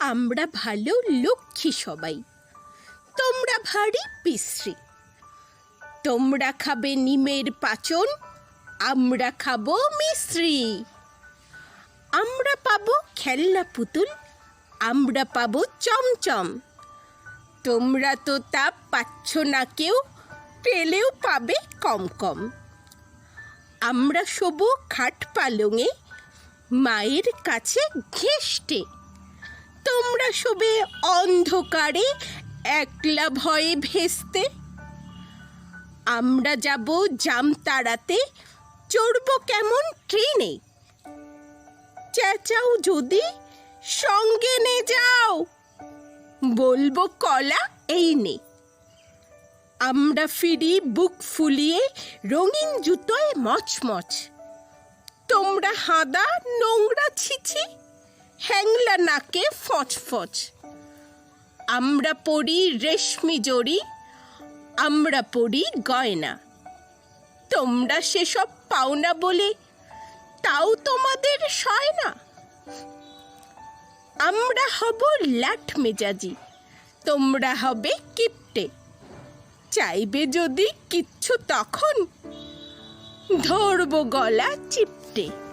আমরা ভালো লক্ষ্মী সবাই। তোমরা ভারী বিশ্রী তোমরা খাবে নিমের পাচন, আমরা খাব মিশ্রি। আমরা পাবো খেলনা পুতুল, আমরা পাবো চমচম। তোমরা তো তা পাচ্ছ না কেউ, পেলেও পাবে কম কম। আমরা শোবো খাট পালঙে, মায়ের কাছে ঘেষ্টে। তোমরা শোবে অন্ধকারে একলা ভয়ে ভেস্তে। আমরা যাব জামতারাতে চড়বো কেমন ট্রেনে। চেঁচাও যদি, সঙ্গে নে যাও। বলব কলা, এই নে। আমরা ফিরি বুক ফুলিয়ে রঙিন জুতোয় মচমচ। তোমরা হাদা, নোংরা ছিছি। হ্যাংলা নাকে ফচ ফচ। আমরা পড়ি রেশমি জড়ি, আমরা পড়ি গয়না। তোমরা সেসব পাও না বলে তাও তোমাদের সয় না। আমরা হব লাট মেজাজি, তোমরা হবে কিপটে। চাইবে যদি কিচ্ছু তখন, ধরবো গলা চিপটে।